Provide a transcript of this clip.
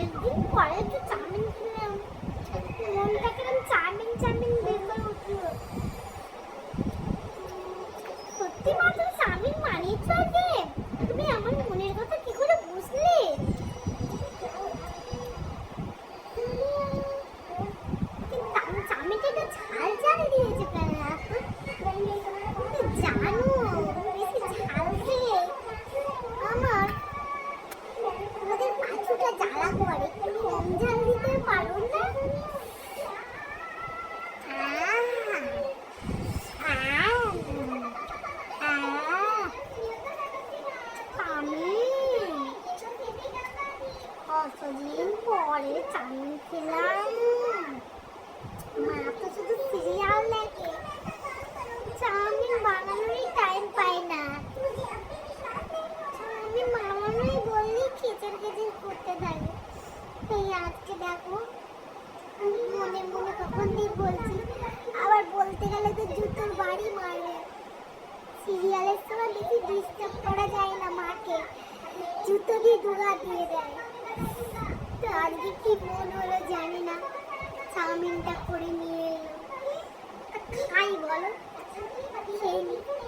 পরের দিন পরের খেলাম মা তো শুধু সিরিয়াল দেখে। চাউমিন বানানোরই টাইম পায় না। চাউমিন বানানোই বললি খেচের খেচের করতে থাকে। এই আজকে দেখো, আমি মনে মনে কখন দিয়ে বলছি, আবার বলতে গেলে তো জুতোর বাড়ি মারবে। সিরিয়ালের সময় বেশি ডিস্টার্ব করা যায় না মাকে। জুতো দিয়ে দুগা দিয়ে দেয়। তো আজকে কি মন হলো জানি না। চাউমিনটা করে নিয়ে এলো। খাই বলো। নি।